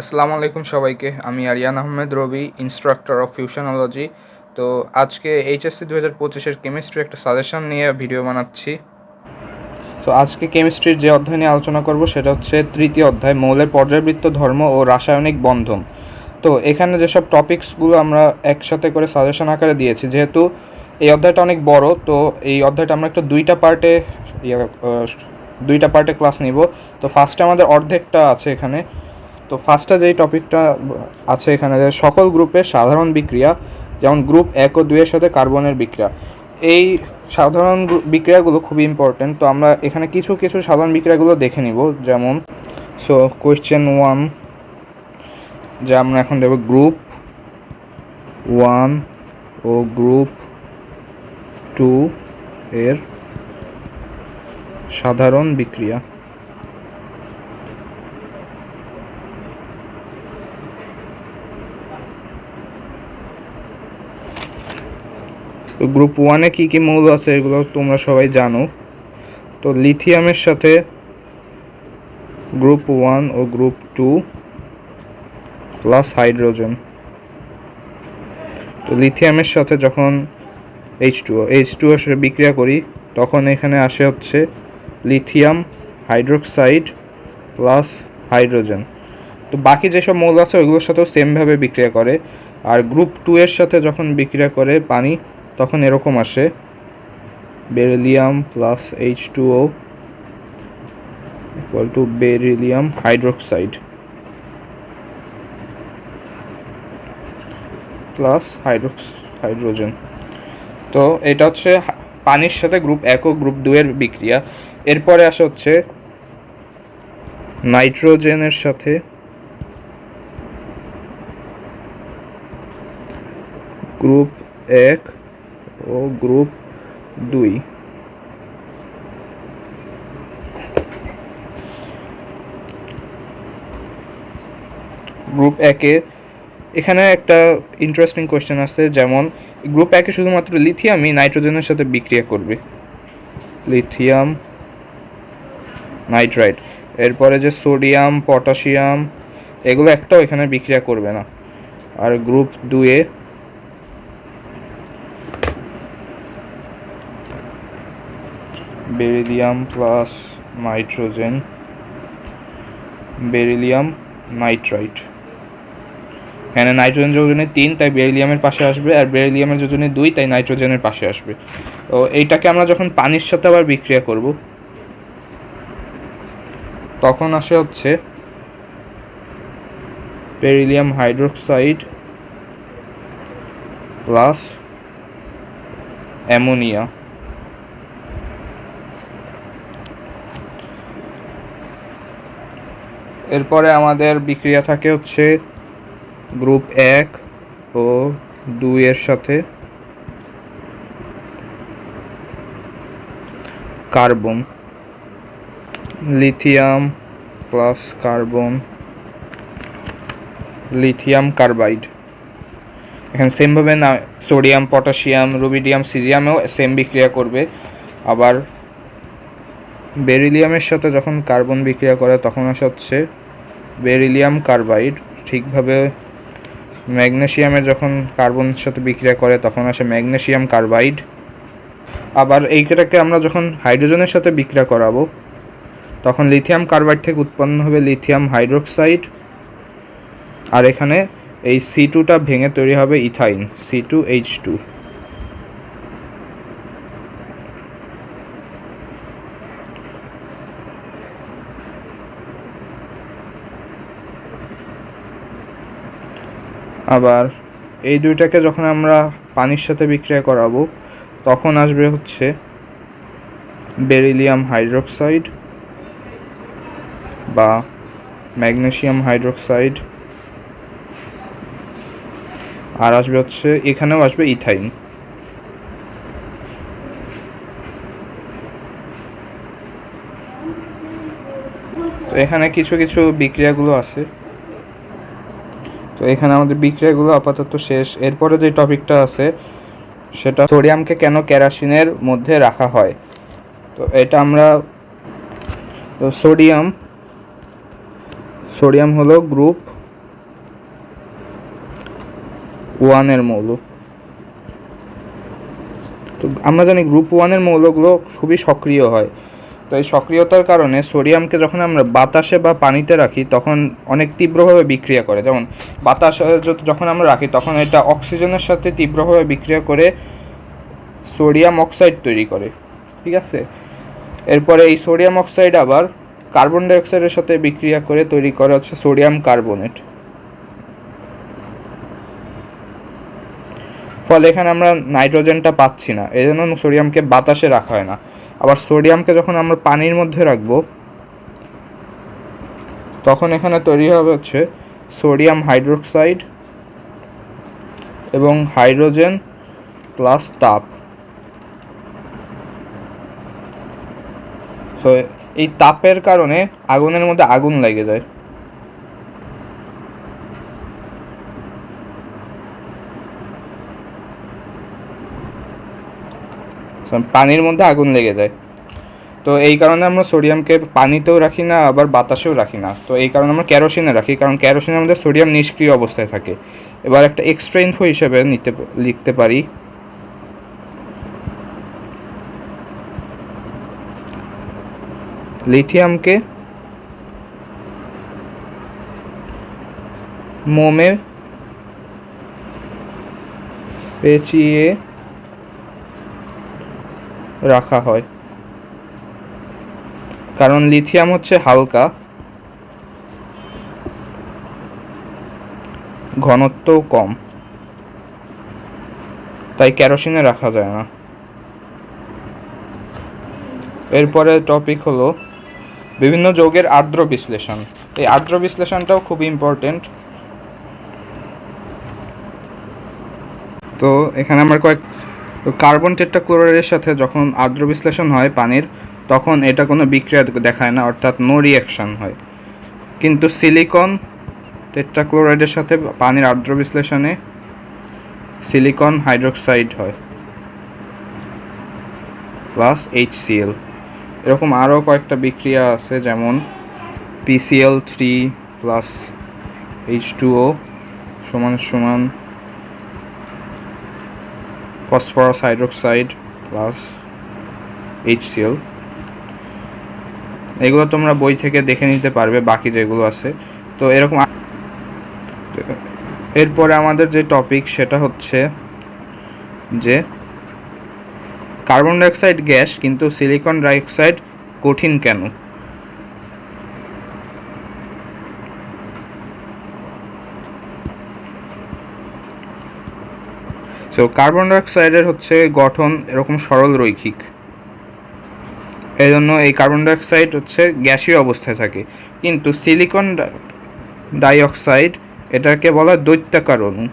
আসসালামু আলাইকুম সবাইকে। আমি Ariyan Ahmed Robi instructor of Fusionology তো আজকে এইচএসসি দু হাজার পঁচিশের কেমিস্ট্রি একটা সাজেশন নিয়ে ভিডিও বানাচ্ছি। তো আজকে কেমিস্ট্রির যে অধ্যায় নিয়ে আলোচনা করব সেটা হচ্ছে তৃতীয় অধ্যায় মৌলের পর্যায়বৃত্ত ধর্ম ও রাসায়নিক বন্ধন। তো এখানে যেসব টপিকসগুলো আমরা একসাথে করে সাজেশন আকারে দিয়েছি যেহেতু এই অধ্যায়টা অনেক বড় তো এই অধ্যায়টা আমরা একটা দুইটা পার্টে ইয়ে, দুইটা পার্টে ক্লাস নিব। তো ফার্স্টে আমাদের অর্ধেকটা আছে এখানে। তো ফার্স্টে যেই টপিকটা আছে এখানে যে সকল গ্রুপের সাধারণ বিক্রিয়া, যেমন গ্রুপ এক ও দুইয়ের সাথে কার্বনের বিক্রিয়া। এই সাধারণ বিক্রিয়াগুলো খুবই ইম্পর্টেন্ট তো আমরা এখানে কিছু কিছু সাধারণ বিক্রিয়াগুলো দেখে নিব। যেমন সো কোয়েশ্চেন ওয়ান যে আমরা এখন দেব গ্রুপ ওয়ান ও গ্রুপ টু এর সাধারণ বিক্রিয়া। তো গ্রুপ ওয়ানে কী কী মৌল আছে এগুলো তোমরা সবাই জানো। তো লিথিয়ামের সাথে গ্রুপ ওয়ান ও গ্রুপ টু প্লাস হাইড্রোজেন। তো লিথিয়ামের সাথে যখন এইচ টু এইচ টু সাথে বিক্রিয়া করি, তখন এখানে আসে হচ্ছে লিথিয়াম হাইড্রোক্সাইড প্লাস হাইড্রোজেন। তো বাকি যেসব মৌল আছে ওইগুলোর সাথেও সেমভাবে বিক্রিয়া করে। আর গ্রুপ টু এর সাথে যখন বিক্রিয়া করে পানি তখন এরকম আসে beryllium plus H two O equal to beryllium hydroxide plus হাইড্রোক্স hydrogen তো এটা হচ্ছে পানির সাথে গ্রুপ এক ও গ্রুপ দুয়ের বিক্রিয়া। এরপরে আসে হচ্ছে নাইট্রোজেনের সাথে গ্রুপ এক ও গ্রুপ দুই। গ্রুপ একে, এখানে একটা ইন্টারেস্টিং কোয়েশ্চেন আছে যেমন, গ্রুপ একে শুধুমাত্র লিথিয়ামই নাইট্রোজেনের সাথে বিক্রিয়া করবে। লিথিয়াম নাইট্রাইট এরপরে যে সোডিয়াম পটাশিয়াম এগুলো একটাও এখানে বিক্রিয়া করবে না। আর গ্রুপ দুয়ে beryllium plus nitrogen beryllium nitride এখানে নাইট্রোজেন যোজনে তিন, তাই বেরিলিয়ামের পাশে আসবে, আর বেরিলিয়ামের যোজনে দুই, তাই নাইট্রোজেনের পাশে আসবে। তো এইটাকে আমরা যখন পানির সাথে আবার বিক্রিয়া করব, তখন আসে হচ্ছে বেরিলিয়াম হাইড্রোক্সাইড প্লাস অ্যামোনিয়া এরপরে আমাদের বিক্রিয়া থাকে হচ্ছে গ্রুপ এক ও দুইয়ের সাথে carbon. Lithium plus carbon. Lithium carbide. এখানে সেমভাবে না, সোডিয়াম, পটাশিয়াম, রুবিডিয়াম, সিজিয়ামেও সেম বিক্রিয়া করবে। আবার বেরিলিয়ামের সাথে যখন কার্বন বিক্রিয়া করে, তখন আসে হচ্ছে বেরিলিয়াম কার্বাইড। ঠিকভাবে ম্যাগনেসিয়ামের যখন কার্বনের সাথে বিক্রিয়া করে, তখন আসে ম্যাগনেসিয়াম কার্বাইড। আবার এইটাকে আমরা যখন হাইড্রোজেনের সাথে বিক্রিয়া করাবো, তখন লিথিয়াম কার্বাইড থেকে উৎপন্ন হবে লিথিয়াম হাইড্রোক্সাইড। আর এখানে এই সি টুটা ভেঙে তৈরি হবে ethyne, C two H two. আবার এই দুইটাকে যখন আমরা পানির সাথে বিক্রিয়া করাবো, তখন আসবে হচ্ছে বেরিলিয়াম হাইড্রোক্সাইড বা ম্যাগনেশিয়াম হাইড্রোক্সাইড। আর আসবে হচ্ছে, এখানেও আসবে ইথাইন। তো এখানে কিছু কিছু বিক্রিয়াগুলো আছে। তো এখানে আমাদের বিক্রয়গুলো আপাতত শেষ। এরপরে যে টপিকটা আছে, সেটা সোডিয়ামকে কেন ক্যারাসিনের মধ্যে রাখা হয়? তো এটা আমরা, তো সোডিয়াম সোডিয়াম হলো গ্রুপ ওয়ানের মৌল। তো আমরা জানি গ্রুপ ওয়ানের মৌলগুলো খুবই সক্রিয় হয়। তো এই সক্রিয়তার কারণে সোডিয়ামকে যখন আমরা বাতাসে বা পানিতে রাখি, তখন অনেক তীব্রভাবে বিক্রিয়া করে। যেমন বাতাসে যখন আমরা রাখি, তখন এটা অক্সিজেনের সাথে তীব্রভাবে বিক্রিয়া করে সোডিয়াম অক্সাইড তৈরি করে। ঠিক আছে? এরপরে এই সোডিয়াম অক্সাইড আবার কার্বন ডাইঅক্সাইডের সাথে বিক্রিয়া করে তৈরি করে হচ্ছে সোডিয়াম কার্বনেট। ফলে এখানে আমরা নাইট্রোজেনটা পাচ্ছি না। এই জন্য সোডিয়ামকে বাতাসে রাখা হয় না। আবার সোডিয়ামকে যখন আমরা পানির মধ্যে রাখব, তখন এখানে তৈরি হবে হচ্ছে সোডিয়াম হাইড্রোক্সাইড এবং হাইড্রোজেন প্লাস তাপ। সো এই তাপের কারণে আগুনের মধ্যে আগুন লেগে যায়। পানির মধ্যে আগুন লেগে যায়। তো এই কারণে আমরা সোডিয়ামকে পানিতেও রাখি না, আবার বাতাসেও রাখি না। তো এই কারণে আমরা ক্যারোসিনে রাখি, কারণ ক্যারোসিনের মধ্যে সোডিয়াম নিষ্ক্রিয় অবস্থায় থাকে। এবার একটা এক্সট্রা হিসেবে নিতে লিখতে পারি। লিথিয়ামকে মোমে পেঁচিয়ে রাখা হয়। কারণ লিথিয়াম হচ্ছে হালকা। ঘনত্বও কম। তাই কেরোসিনে রাখা যায় না। এরপরে টপিক হলো বিভিন্ন যৌগের আর্দ্র বিশ্লেষণ। এই আর্দ্র বিশ্লেষণটাও খুব ইম্পর্টেন্ট তো এখানে আমার কয়েক কার্বন টেট্রাক্লোরাইডের সাথে যখন আর্দ্র বিশ্লেষণ হয় পানির, তখন এটা কোনো বিক্রিয়া দেখায় না, অর্থাৎ নো রিয়াকশন হয়। কিন্তু সিলিকন টেট্রাক্লোরাইডের সাথে পানির আর্দ্র বিশ্লেষণে সিলিকন হাইড্রোক্সাইড হয় প্লাস এইচসিএল এরকম আরও কয়েকটা বিক্রিয়া আছে, যেমন PCl three plus H two O সমান সমান ফসফরাস হাইড্রোক্সাইড প্লাস এইচসিএল এগুলো তোমরা বই থেকে দেখে নিতে পারবে, বাকি যেগুলো আছে। তো এরকম এরপরে আমাদের যে টপিক সেটা হচ্ছে যে কার্বন ডাইঅক্সাইড গ্যাস কিন্তু সিলিকন ডাইঅক্সাইড কঠিন কেন? সো কার্বন ডাইঅক্সাইডের হচ্ছে গঠন এরকম সরল রৈখিক। এই জন্য এই কার্বন ডাইঅক্সাইড হচ্ছে গ্যাসীয় অবস্থায় থাকে। কিন্তু সিলিকন ডাইঅক্সাইড এটাকে বলা দৈত্যাকার অণু।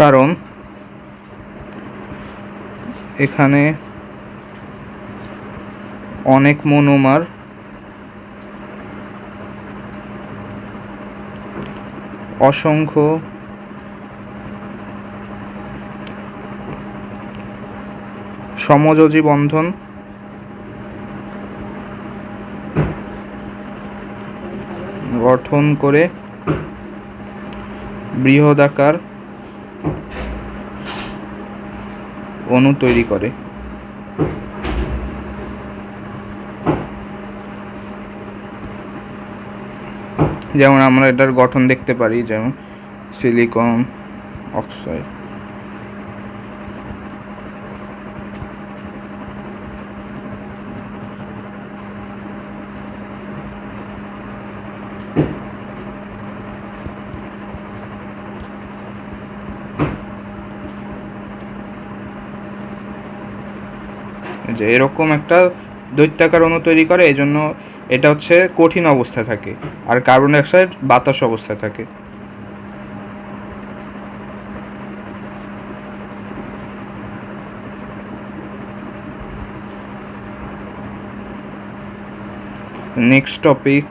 কারণ এখানে অনেক মনোমার অসংখ্য সমযোজী বন্ধন। গঠন করে বৃহদাকার অণু তৈরি করে। যেমন আমরা এটার গঠন দেখতে পারি, যেমন সিলিকন অক্সাইড যে এরকম একটা দৈত্যাকার অণু তৈরি করে এই জন্য এটা হচ্ছে কঠিন অবস্থায় থাকে আর কার্বন ডাইঅক্সাইড বাতাস অবস্থায় থাকে। নেক্সট টপিক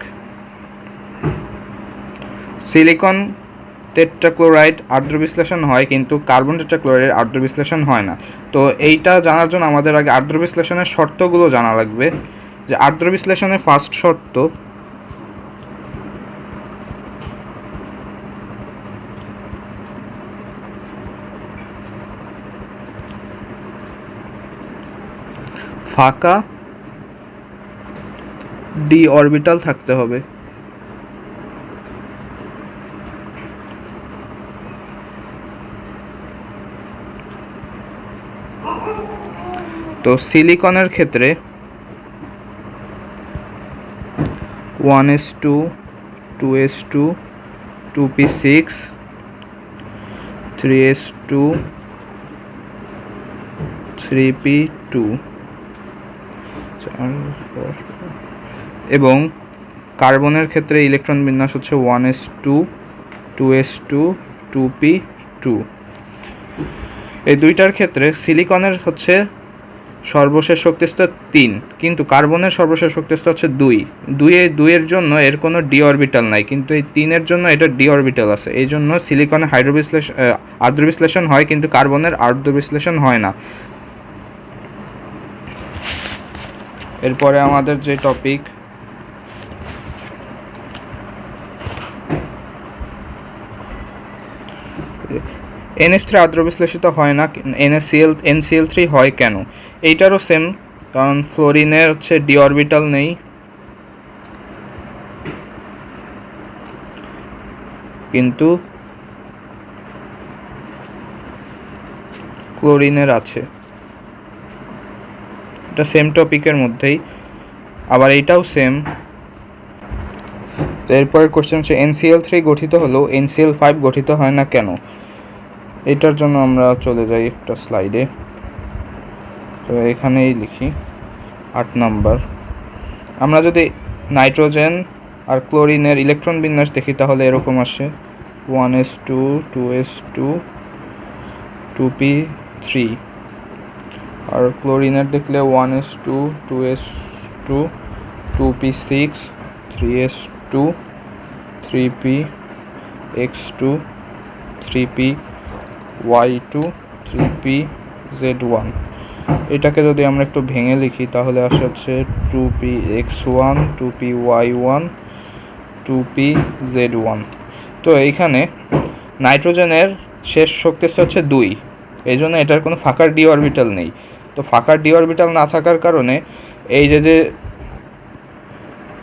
সিলিকন টেট্রাক্লোরাইড আর্দ্র বিশ্লেষণ হয় কিন্তু কার্বন টেট্রাক্লোরাইড আর্দ্র বিশ্লেষণ হয় না। তো এইটা জানার জন্য আমাদের আগে আর্দ্র বিশ্লেষণের শর্তগুলো জানা লাগবে। যে আর্দ্র বিশ্লেষণের ফার্স্ট শর্ত ফাঁকা ডি অরবিটাল থাকতে হবে। তো সিলিকনের ক্ষেত্রে one s two two s two two p six three s two three p two এবং কার্বনের ক্ষেত্রে ইলেকট্রন বিন্যাস হচ্ছে one s two two s two two p two এই দুইটার ক্ষেত্রে সিলিকনের হচ্ছে সর্বশেষ শক্তিস্তর তিন। কিন্তু কার্বনের সর্বশেষ শক্তিস্তর হচ্ছে দুই। দুইয়ে দুইয়ের জন্য এর কোনো ডি অরবিটাল নাই, কিন্তু এই তিনের জন্য এটা ডি অরবিটাল আছে। এই জন্য সিলিকনে হাইড্রো বিশ্লেষণ আর্দ্র বিশ্লেষণ হয়, কিন্তু কার্বনের আর্দ্র বিশ্লেষণ হয় না। এরপরে আমাদের যে টপিক এনএস থ্রি আদ্র বিশ্লেষিত হয় না, এনএসিএল, এনসিএল থ্রি হয় কেন? এইটারও সেম কারণ ফ্লোরিনের হচ্ছে ডি অরবিটাল নেই। কিন্তু ক্লোরিনের আছে। এটা সেম টপিকের মধ্যেই, আবার এইটাও সেম তো এরপরের কোশ্চেন হচ্ছে এনসিএল থ্রি গঠিত হলেও এনসিএল ফাইভ গঠিত হয় না কেন? এটার জন্য আমরা চলে যাই একটা স্লাইডে তো এখানেই লিখি। আট নাম্বার। আমরা যদি নাইট্রোজেন আর ক্লোরিনের ইলেকট্রন বিন্যাস দেখি, তাহলে এরকম আসে। One s two two s two two p three. আর ক্লোরিনের দেখলে one s two two s two two p six, three s two, three p x two, three p y two, three p z one. এটাকে যদি আমরা একটু ভেঙে লিখি, তাহলে আসে হচ্ছে two p x one two p y one two p z one তো এইখানে নাইট্রোজেনের শেষ শক্তিস্তর হচ্ছে দুই। এই জন্য এটার কোনো ফাঁকার ডি অরবিটাল নেই। তো ফাঁকার ডি অরবিটাল না থাকার কারণে এই যে যে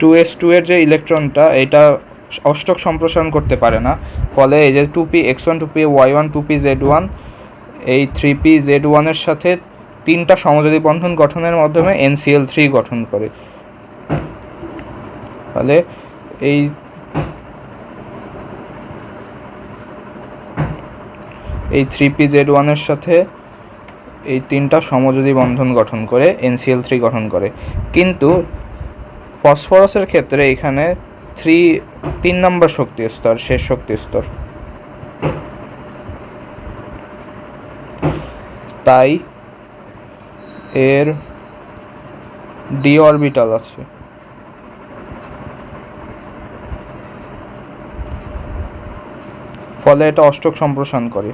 টু এস টু এর যে ইলেকট্রনটা, এটা অষ্টক সম্প্রসারণ করতে পারে না। ফলে এই যে two p x one two p y one two p z one এই থ্রি পি জেড ওয়ানের সাথে তিনটা সমযোজী বন্ধন গঠনের মাধ্যমে এনসিএল থ্রি গঠন করে। ফলে এই এই থ্রি পি জেড ওয়ানের সাথে এই তিনটা সমযোজী বন্ধন গঠন করে, এনসিএল থ্রি গঠন করে। কিন্তু ফসফরাসের ক্ষেত্রে এখানে থ্রি, তিন নম্বর শক্তি স্তর, শেষ শক্তি স্তর। তাই এর ডি অরবিটাল আছে। ফলে এটা অষ্টক সম্প্রসারণ করে।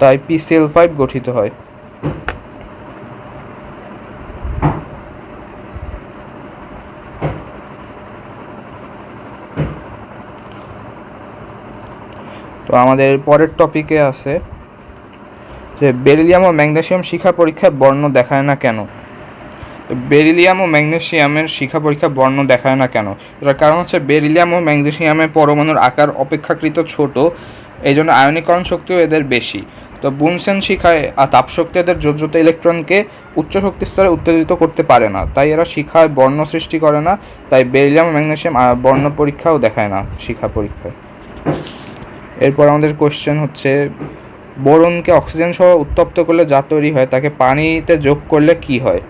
তাই পি পিসিএল ফাইভ গঠিত হয়। তো আমাদের পরের টপিকে আছে যে বেরিলিয়াম ও ম্যাগনেসিয়াম শিখা পরীক্ষায় বর্ণ দেখায় না কেন? বেরিলিয়াম ও ম্যাগনেসিয়ামের শিখা পরীক্ষা বর্ণ দেখায় না কেন? এটার কারণ হচ্ছে বেরিলিয়াম ও ম্যাগনেসিয়ামের পরমাণুর আকার অপেক্ষাকৃত ছোট এই জন্য আয়নীকরণ শক্তিও এদের বেশি। তো বুনসেন শিখায় আর তাপশক্তি এদের যোজ্যতা ইলেকট্রনকে উচ্চ শক্তি স্তরে উত্তেজিত করতে পারে না, তাই এরা শিখায় বর্ণ সৃষ্টি করে না, তাই বেরিলিয়াম ও ম্যাগনেসিয়াম বর্ণ পরীক্ষাও দেখায় না শিখা পরীক্ষায়। এরপর আমাদের কোশ্চেন হচ্ছে, বোরনকে অক্সিজেন সহ উত্তপ্ত করলে যা তৈরি হয়, তাকে পানিতে যোগ করলে কি হয়?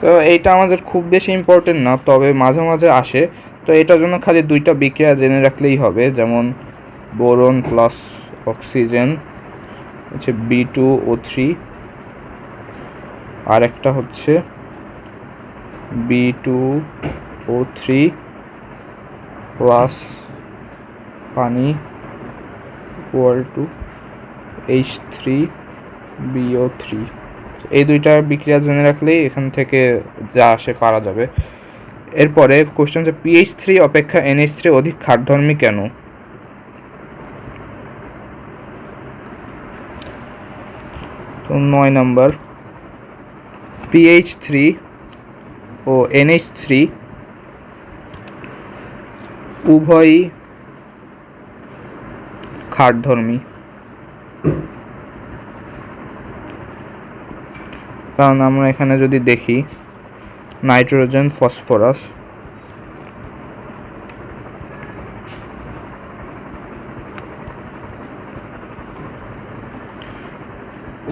তো এইটা আমাদের খুব বেশি ইম্পর্টেন্ট না, তবে মাঝে মাঝে আসে। তো এটার জন্য খালি দুইটা বিক্রিয়া জেনে রাখলেই হবে, যেমন বোরন প্লাস অক্সিজেন হচ্ছে বি টু ও থ্রি আর একটা হচ্ছে B two O three plus পানি। Equal to H three BO three এই দুইটা বিক্রিয়া জেনে রাখলেই এখান থেকে যা আসে পারা যাবে। এরপরে কোশ্চেন যে পিএইচ থ্রি অপেক্ষা এনএইচ থ্রি অধিক খাদ্যধর্মী কেন? তো নয় নম্বর। পিএইচ থ্রি ও এনএইচ থ্রি উভয়ই খাটধর্মী। কারণ আমরা এখানে যদি দেখি, নাইট্রোজেন, ফসফরাস।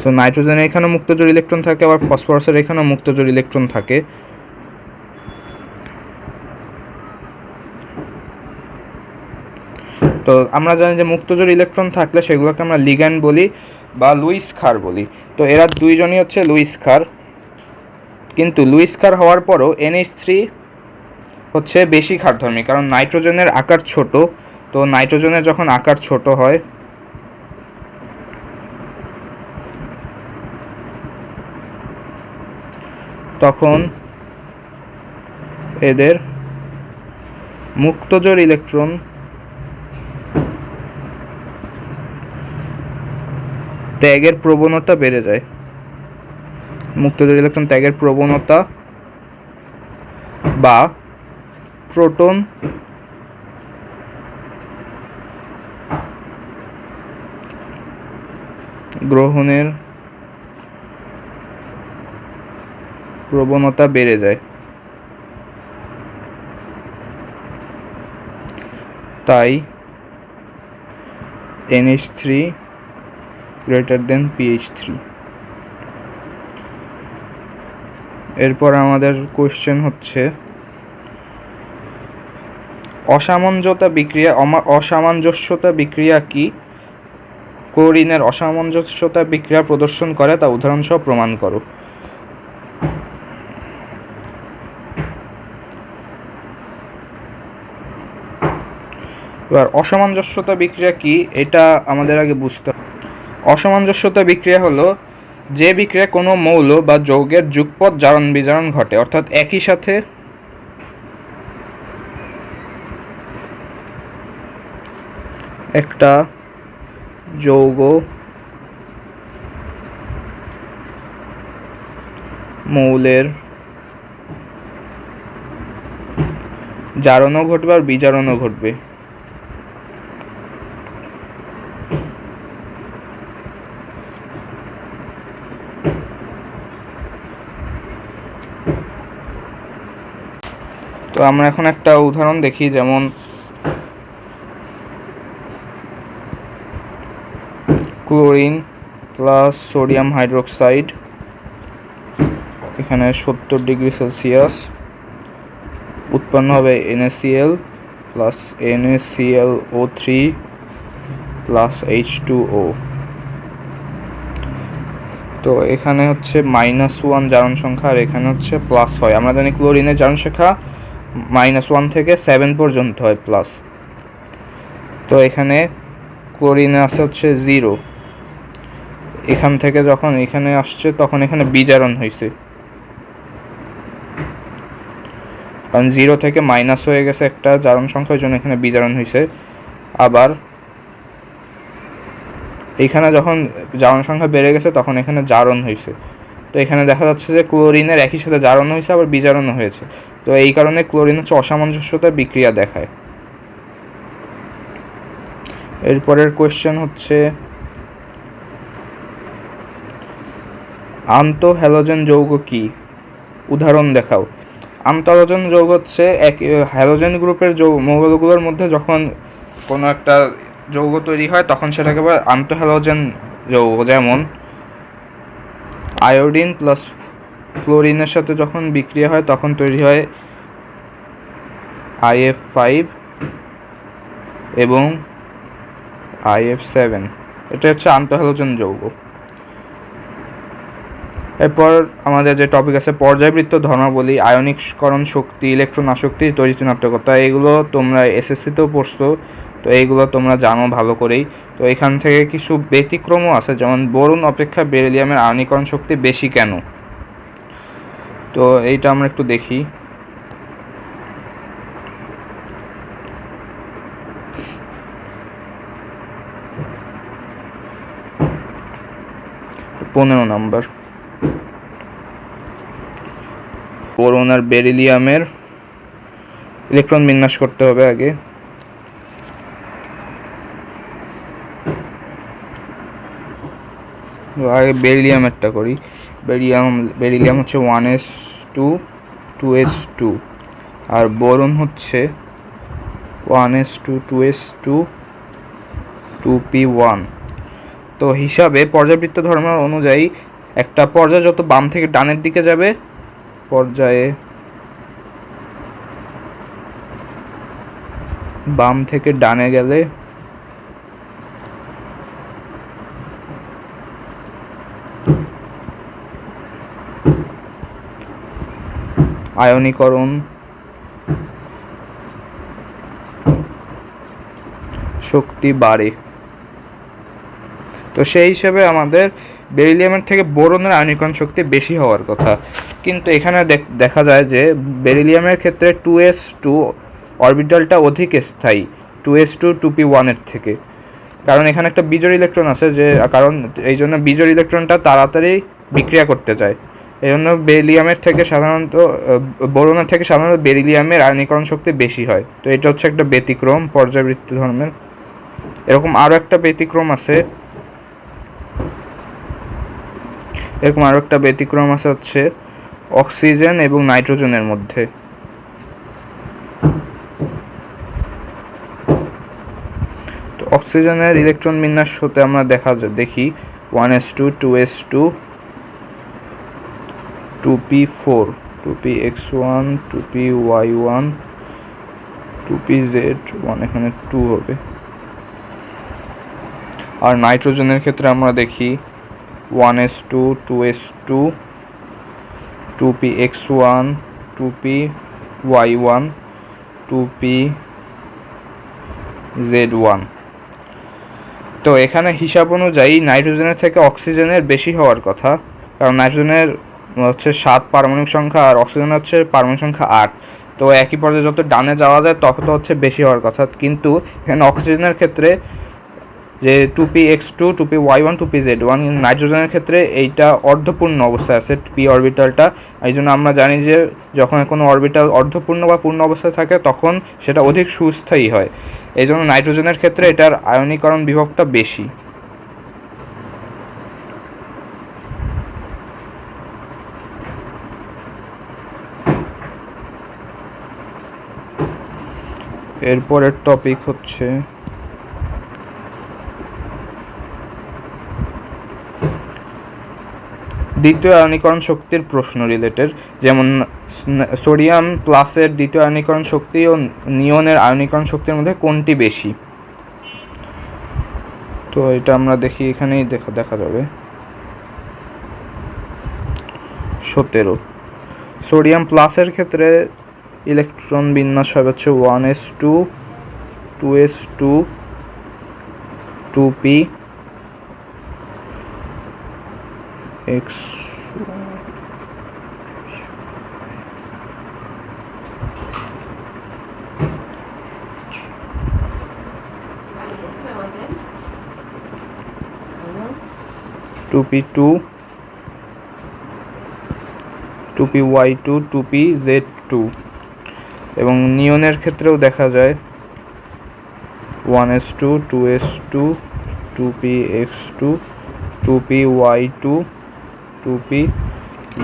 সো নাইট্রোজেনের এখানে মুক্তজোড় ইলেকট্রন থাকে, আবার ফসফরাসের এখানেও মুক্তজোড় ইলেকট্রন থাকে। তো আমরা জানি যে মুক্তজোড় ইলেকট্রন থাকলে সেগুলোকে আমরা লিগ্যান্ড বলি বা লুইস খার বলি। তো এরা দুইজনই হচ্ছে লুইস খার কিন্তু লুইস খার হওয়ার পরও এনএইচ থ্রি হচ্ছে বেশি খারধর্মী কারণ নাইট্রোজেনের আকার ছোট। তো নাইট্রোজেনের যখন আকার ছোট হয়, তখন এদের মুক্তজোড় ইলেকট্রন ত্যাগের প্রবণতা বেড়ে যায়। মুক্তজোড় ইলেকট্রন ত্যাগের প্রবণতা বা প্রোটন গ্রহণের প্রবণতা বেড়ে যায়। তাই NH three greater than PH three এরপর আমাদের কোশ্চেন হচ্ছে, অসামঞ্জতা বিক্রিয়া অসামঞ্জস্যতা বিক্রিয়া কি? ক্লোরিনের অসামঞ্জস্যতা বিক্রিয়া প্রদর্শন করে তা উদাহরণসহ প্রমাণ করো। এবার অসামঞ্জস্যতা বিক্রিয়া কি? এটা আমাদের আগে বুঝতে হবে। অসামঞ্জস্যতা বিক্রিয়া হলো যে বিক্রিয়া কোনো মৌল বা যৌগের যুগপৎ জারণ বিজারণ ঘটে, অর্থাৎ একই সাথে একটা যৌগ মৌলের জারণও ঘটবে আর বিজারণও ঘটবে। আমরা এখন একটা উদাহরণ দেখি, যেমন ক্লোরিন প্লাস সোডিয়াম হাইড্রোক্সাইড, এখানে সত্তর ডিগ্রি সেলসিয়াস, উৎপন্ন হবে NaCl plus NaCl O three plus H two O তো এখানে হচ্ছে মাইনাস ওয়ান জারণ সংখ্যা আর এখানে হচ্ছে প্লাস হয় আমরা জানি ক্লোরিনের জারণ সংখ্যা মাইনাস ওয়ান থেকে সেভেন পর্যন্ত হয় প্লাস তো এখানে ক্লোরিনে আছে হচ্ছে জিরো এখান থেকে যখন এখানে আসছে, তখন এখানে বিজারণ হয়েছে কারণ জিরো থেকে মাইনাস হয়ে গেছে একটা, জারণ সংখ্যার জন্য এখানে বিজারণ হয়েছে আবার এখানে যখন জারণ সংখ্যা বেড়ে গেছে, তখন এখানে জারণ হয়েছে তো এখানে দেখা যাচ্ছে যে ক্লোরিনের একই সাথে জারণ হয়েছে আবার বিজারণও হয়েছে। তো এই কারণে ক্লোরিন হচ্ছে অসামঞ্জস্যতার বিক্রিয়া দেখায়। এরপরের কোয়েশ্চেন হচ্ছে আন্ত হ্যালোজেন যৌগ কি? উদাহরণ দেখাও। আন্ত হ্যালোজেন যৌগ হচ্ছে এক হ্যালোজেন গ্রুপের যৌগ, মৌলগুলোর মধ্যে যখন কোনো একটা যৌগ তৈরি হয়, তখন সেটাকে বলে আন্ত হ্যালোজেন যৌগ। যেমন, আয়োডিন প্লাস ক্লোরিনের সাথে যখন বিক্রিয়া হয়, তখন তৈরি হয় আইএফ ফাইভ এবং আইএফ সেভেন। এটা হচ্ছে আন্তঃহ্যালোজেন যৌগ। এরপর আমাদের যে টপিক আছে, পর্যায়বৃত্ত ধর্মাবলী, আয়নিককরণ শক্তি ইলেকট্রন আসক্তি তরিচনাত্মকতা এগুলো তোমরা এসএসসিতেও পড়ছো, তো এইগুলো তোমরা জানো ভালো করেই। তো এখান থেকে কিছু ব্যতিক্রমও আছে, যেমন বরুণ অপেক্ষা বেরিলিয়ামের আয়নিকরণ শক্তি বেশি কেন? তো এইটা আমরা একটু দেখি। পনেরো নম্বর। বোরন আর বেরিলিয়ামের ইলেকট্রন বিন্যাস করতে হবে আগে। আগে বেরিলিয়ামেরটা করি। বেরিলিয়াম বেরিলিয়াম হচ্ছে one s two two s two আর বোরন হচ্ছে one s two two s two two p one তো হিসাবে পর্যাবৃত্ত ধর্মের অনুযায়ী একটা পর্যায় যত বাম থেকে ডানের দিকে যাবে, পর্যায়ে বাম থেকে ডানে গেলে আয়নীকরণ। শক্তি বাড়ে। তো সেই হিসেবে আমাদের বেরিলিয়ামের থেকে বোরনের আয়নীকরণ শক্তি বেশি হওয়ার কথা। কিন্তু এখানে দেখ- যায় যে বেরিলিয়ামের ক্ষেত্রে টু এস টু অরবিটালটা অধিক স্থায়ী, two s two two p ওয়ানের থেকে। কারণ এখানে একটা বিজোড় ইলেকট্রন আছে যে কারণ এই জন্য বিজোড় ইলেকট্রনটা তাড়াতাড়ি বিক্রিয়া করতে যায় এই জন্য বেরিলিয়ামের থেকে সাধারণত বোরনের থেকে সাধারণত বেরিলিয়ামের আয়নীকরণ শক্তি বেশি হয়। তো এটা হচ্ছে একটা ব্যতিক্রম পর্যাবৃত্ত ধর্মের। এরকম আরও একটা ব্যতিক্রম আছে। এরকম আরও একটা ব্যতিক্রম আছে হচ্ছে অক্সিজেন এবং নাইট্রোজেনের মধ্যে। তো অক্সিজেনের ইলেকট্রন বিন্যাস হতে আমরা দেখা, দেখি। One s two two s two two p four, two p x one, two p y one, two p z one, এখানে টু হবে। আর নাইট্রোজেনের ক্ষেত্রে আমরা দেখি one s two two s two two p x one, two p y one, two p z one. তো এখানে হিসাব অনুযায়ী নাইট্রোজেনের থেকে অক্সিজেনের বেশি হওয়ার কথা, কারণ নাইট্রোজেনের হচ্ছে সাত পারমাণবিক সংখ্যা আর অক্সিজেন হচ্ছে পারমাণবিক সংখ্যা আট। তো একই পর্যায়ে যত ডানে যাওয়া যায়, তত হচ্ছে বেশি হওয়ার কথা। কিন্তু এখানে অক্সিজেনের ক্ষেত্রে যে two p x two two p y one two p z one নাইট্রোজেনের ক্ষেত্রে এইটা অর্ধপূর্ণ অবস্থায় আছে পি অরবিটালটা এই জন্য আমরা জানি যে যখন কোনো অরবিটাল অর্ধপূর্ণ বা পূর্ণ অবস্থায় থাকে, তখন সেটা অধিক সুস্থায়ী হয়। এই জন্য নাইট্রোজেনের ক্ষেত্রে এটার আয়নীকরণ বিভবটা বেশি। এরপরের টপিক হচ্ছে দ্বিতীয় আয়নীকরণ শক্তির প্রশ্ন রিলেটেড যেমন সোডিয়াম প্লাসের দ্বিতীয় আয়নীকরণ শক্তি ও নিয়নের আয়নীকরণ শক্তির মধ্যে কোনটি বেশি? তো এটা আমরা দেখি, এখানেই দেখা দেখা যাবে। সতেরো। সোডিয়াম প্লাসের ক্ষেত্রে ইলেকট্রন বিন্যাস হবে হচ্ছে one s two two s two two p, x two p two two p y two two p z two. এবং নিয়নের ক্ষেত্রেও দেখা যায় one s two two s two two p x two two p y two two p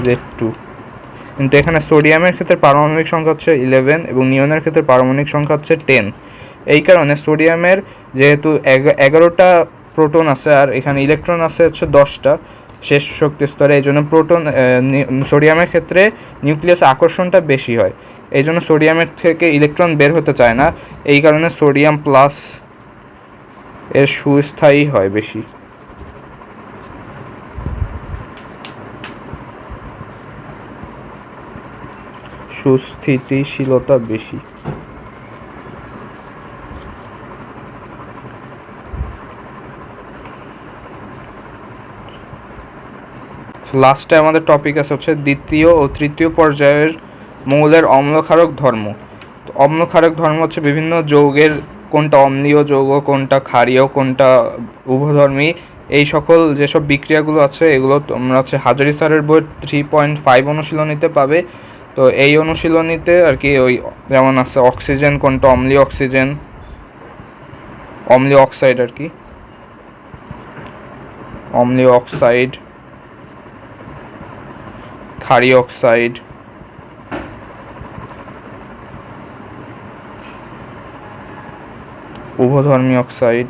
z two. কিন্তু এখানে সোডিয়ামের ক্ষেত্রে পারমাণবিক সংখ্যা হচ্ছে ইলেভেন এবং নিয়নের ক্ষেত্রে পারমাণবিক সংখ্যা হচ্ছে টেন। এই কারণে সোডিয়ামের যেহেতু এগারোটা প্রোটন আছে আর এখানে ইলেকট্রন আছে হচ্ছে দশটা শেষ শক্তি স্তরে, এই জন্য প্রোটন সোডিয়ামের ক্ষেত্রে নিউক্লিয়াস আকর্ষণটা বেশি হয়। এই জন্য সোডিয়ামের থেকে ইলেকট্রন বের হতে চায় না। এই কারণে সোডিয়াম প্লাস এর সুস্থায়ী হয় বেশি। সুস্থিতিশীলতা বেশি। লাস্টে আমাদের টপিক আছে হচ্ছে দ্বিতীয় ও তৃতীয় পর্যায়ের মৌলের অম্লক্ষারক ধর্ম। অম্লক্ষারক ধর্ম হচ্ছে বিভিন্ন যৌগের কোনটা অম্লীয় যৌগ, কোনটা ক্ষারীয়, কোনটা উভধর্মী। এই সকল যেসব বিক্রিয়াগুলো আছে, এগুলো তোমরা হচ্ছে হাজারি স্যারের বই থ্রি পয়েন্ট ফাইভ অনুশীলনীতে পাবে। তো এই অনুশীলনীতে আর কি ওই যেমন আছে অক্সিজেন কোনটা অম্লীয় অক্সিজেন অম্লীয় অক্সাইড আর কি। অম্লীয় অক্সাইড ক্ষারীয় অক্সাইড। উভধর্মী অক্সাইড।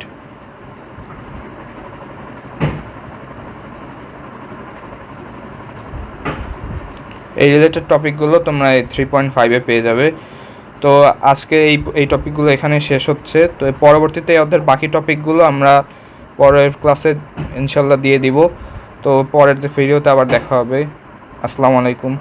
এই রিলেটেড টপিকগুলো তোমরা এই থ্রি পয়েন্ট ফাইভে পেয়ে যাবে। তো আজকে এই এই টপিকগুলো এখানে শেষ হচ্ছে। তো পরবর্তীতে অধ্যায়ের বাকি টপিকগুলো আমরা পরের ক্লাসে ইনশাল্লাহ দিয়ে দিব। তো পরের ভিডিওতে আবার দেখা হবে। আসসালামু আলাইকুম।